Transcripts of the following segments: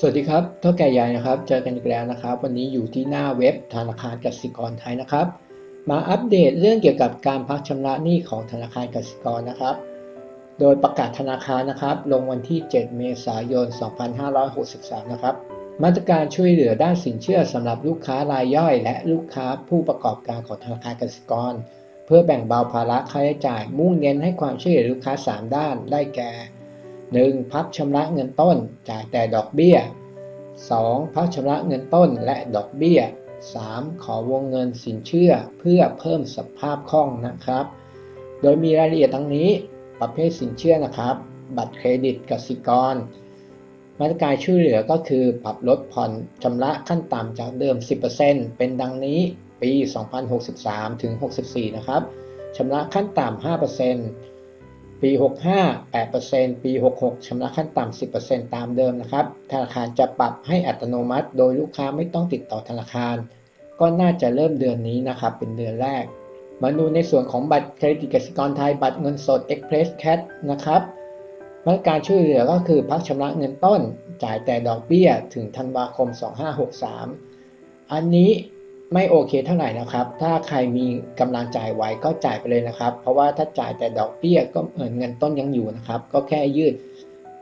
สวัสดีครับเท่าแก่ใหญ่นะครับ เจอกันอีกแล้วนะครับ วันนี้อยู่ที่หน้าเว็บธนาคารกสิกรไทยนะครับ มาอัปเดตเรื่องเกี่ยวกับการพักชำระหนี้ของธนาคารกสิกรนะครับ โดยประกาศธนาคารนะครับ ลงวันที่ 7 เมษายน 2563 นะครับ มาตรการช่วยเหลือด้านสินเชื่อสำหรับลูกค้ารายย่อย และลูกค้าผู้ประกอบการของธนาคารกสิกร เพื่อแบ่งเบาภาระค่าใช้จ่าย มุ่งเน้นให้ความช่วยเหลือลูกค้า 3 ด้านได้แก่ 1. พักชำระเงินต้น จ่ายแต่ดอกเบี้ย 2. พักชำระเงินต้นและดอกเบี้ย 3. ขอวงเงินสินเชื่อเพื่อเพิ่มสภาพคล่องนะครับ โดยมีรายละเอียดทั้งนี้ประเภทสินเชื่อนะครับ บัตรเครดิตกสิกร มาตรการช่วยเหลือก็คือปรับลดผ่อนชำระขั้นต่ำจากเดิม 10%เป็นดังนี้ปี 2063 ถึง 64 นะครับชำระขั้นต่ำ 5% ปี 65 8%ปี 66ชำระขั้นต่ำ 10%ตามเดิมนะครับ ธนาคารจะปรับให้อัตโนมัติ โดยลูกค้าไม่ต้องติดต่อธนาคาร ก็น่าจะเริ่มเดือนนี้นะครับ เป็นเดือนแรก มาดูในส่วนของบัตรเครดิตกสิกรไทย บัตรเงินสด Express Cash นะครับมาตรการช่วยเหลือก็คือพักชำระเงินต้น จ่ายแต่ดอกเบี้ยถึงธันวาคม 2563 อันนี้ ไม่โอเคเท่าไหร่นะครับ ถ้าใครมีกำลังจ่ายไหวก็จ่ายไปเลยนะครับ เพราะว่าถ้าจ่ายแต่ดอกเบี้ยก็เหมือนเงินต้นยังอยู่นะครับ ก็แค่ยืด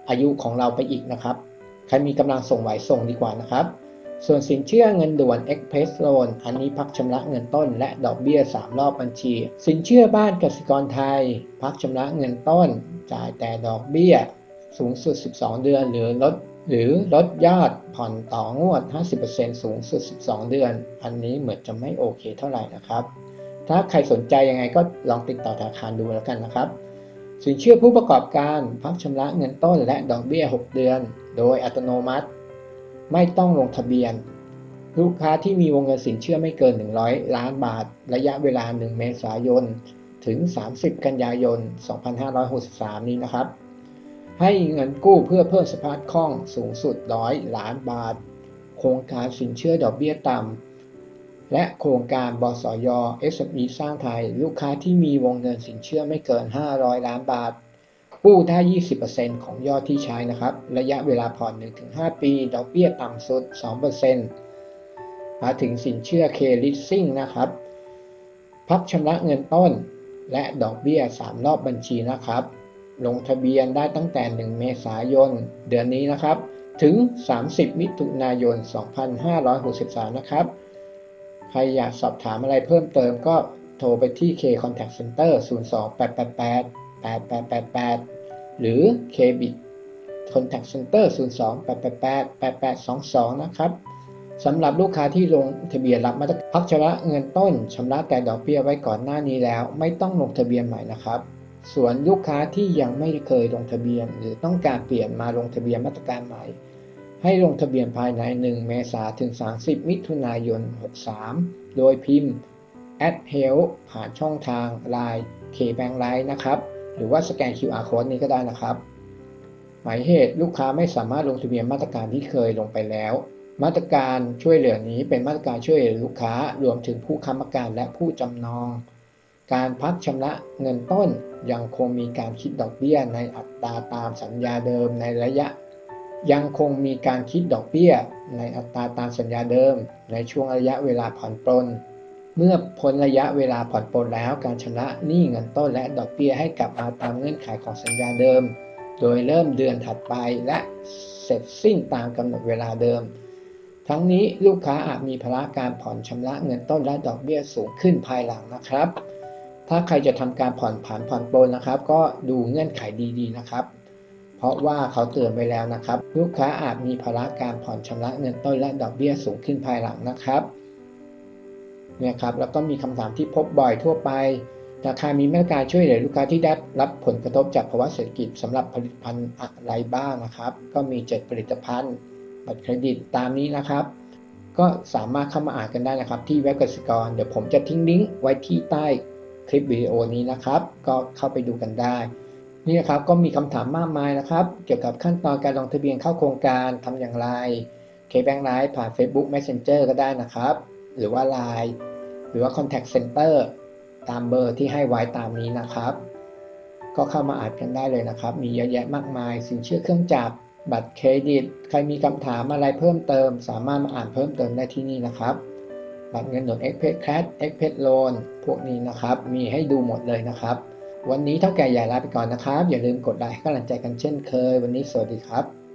อายุของเราไปอีกนะครับ ใครมีกำลังส่งไหวส่งดีกว่านะครับ ส่วนสินเชื่อเงินด่วน Express Loan อันนี้พักชำระเงินต้น และดอกเบี้ย 3 รอบบัญชี สินเชื่อบ้านกสิกรไทย พักชำระเงินต้น จ่ายแต่ดอกเบี้ย สูงสุด 12 เดือนหรือลด หรือลดยอดผ่อนต่องวด 50%สูงสุด 12 เดือน อันนี้เหมือนจะไม่โอเคเท่าไหร่นะครับ ถ้าใครสนใจยังไงก็ลองติดต่อธนาคารดูแล้วกันนะครับ สินเชื่อผู้ประกอบการพักชำระเงินต้นและดอกเบี้ย 6 เดือน โดยอัตโนมัติ ไม่ต้องลงทะเบียน ลูกค้าที่มีวงเงินสินเชื่อไม่เกิน 100 ล้านบาท ระยะเวลา 1 เมษายน ถึง 30 กันยายน 2563 นี้นะครับ ให้เงินกู้เพื่อเพิ่มสภาพคล่องสูงสุด100ล้านบาท โครงการสินเชื่อดอกเบี้ยต่ำ และโครงการบสย SME สร้างไทย ลูกค้าที่มีวงเงินสินเชื่อไม่เกิน 500 ล้านบาท กู้ได้ 20%ของยอดที่ใช้นะครับ ระยะเวลาผ่อน 1-5 ปี ดอกเบี้ยต่ำสุด 2%มาถึงสินเชื่อ K Leasing นะครับ พักชำระเงินต้น และดอกเบี้ย 3 รอบบัญชีนะครับ ลงทะเบียนได้ตั้งแต่ 1 เมษายน เดือนนี้นะครับ ถึง 30 มิถุนายน 2563 นะครับ ใครอยากสอบถามอะไรเพิ่มเติมก็โทรไปที่ K Contact Center 02888 8888 หรือ K Bit Contact Center 02888 8822 นะครับสำหรับลูกค้าที่ลงทะเบียนรับมาตรพักชำระเงินต้นชำระแต่ดอกเบี้ยไว้ก่อนหน้านี้แล้ว ไม่ต้องลงทะเบียนใหม่นะครับ ส่วนลูกค้าที่ยังไม่เคยลงทะเบียน หรือต้องการเปลี่ยนมาลงทะเบียนมาตรการใหม่ ให้ลงทะเบียนภายใน 1 เมษายนถึง 30 มิถุนายน 63 โดยพิมพ์ at help ผ่านช่องทาง Line KBank Line นะครับ หรือว่าสแกน QR code นี้ก็ได้นะครับ หมายเหตุลูกค้าไม่สามารถลงทะเบียนมาตรการที่เคยลงไปแล้ว มาตรการช่วยเหลือนี้เป็นมาตรการช่วยเหลือลูกค้ารวมถึงผู้ค้ำประกันและผู้จำนอง การพักชำระเงินต้น ยังคงมีการคิดดอกเบี้ยในอัตราตามสัญญาเดิมในระยะ ยังคงมีการคิดดอกเบี้ยในอัตราตามสัญญาเดิม ในช่วงระยะเวลาผ่อนปลน เมื่อพ้นระยะเวลาผ่อนปลนแล้วการชำระหนี้เงินต้นและดอกเบี้ยให้กลับมาตามเงื่อนไขของสัญญาเดิม โดยเริ่มเดือนถัดไปและเสร็จสิ้นตามกำหนดเวลาเดิม ทั้งนี้ลูกค้าอาจมีภาระการผ่อนชำระเงินต้นและดอกเบี้ยสูงขึ้นภายหลังนะครับ ถ้าใครจะทำการผ่อนผันผ่อนปลนนะครับ ก็ดูเงื่อนไขดีๆนะครับ เพราะว่าเขาเตือนไว้แล้วนะครับ ลูกค้าอาจมีภาระการผ่อนชำระเงินต้นและดอกเบี้ยสูงขึ้นภายหลังนะครับเนี่ยครับแล้วก็มีคำถามที่พบบ่อยทั่วไปธนาคารมีมาตรการช่วยเหลือลูกค้าที่ได้รับผลกระทบจากภาวะเศรษฐกิจสำหรับผลิตภัณฑ์อะไรบ้างนะครับ ก็มี 7 ผลิตภัณฑ์ บัตรเครดิตตามนี้นะครับ ก็สามารถเข้ามาอ่านกันได้นะครับ ที่เว็บกสิกร เดี๋ยวผมจะทิ้งลิงก์ไว้ที่ใต้ คลิปวิดีโอนี้นะครับ ก็เข้าไปดูกันได้ นี่นะครับก็มีคำถามมากมายนะครับ เกี่ยวกับขั้นตอนการลงทะเบียนเข้าโครงการทำอย่างไร KBank Live ผ่าน Facebook Messenger ก็ได้นะครับ หรือว่า Line หรือว่า Contact Center ตามเบอร์ที่ให้ไว้ตามนี้นะครับ ก็เข้ามาอ่านกันได้เลยนะครับ มีเยอะแยะมากมาย สินเชื่อเครื่องจักรบัตรเครดิต ใครมีคำถามอะไรเพิ่มเติม สามารถมาอ่านเพิ่มเติมได้ที่นี่นะครับ บัตรเงินหนุน e x p e s s Cash e x p e s s Loan พวกนี้นะครับ มีให้ดูหมดเลยนะครับ วันนี้เท่าแก่ใหญ่ลาไปก่อนนะครับ อย่าลืมกดไลค์ให้กำลังใจกันเช่นเคย วันนี้สวัสดีครับ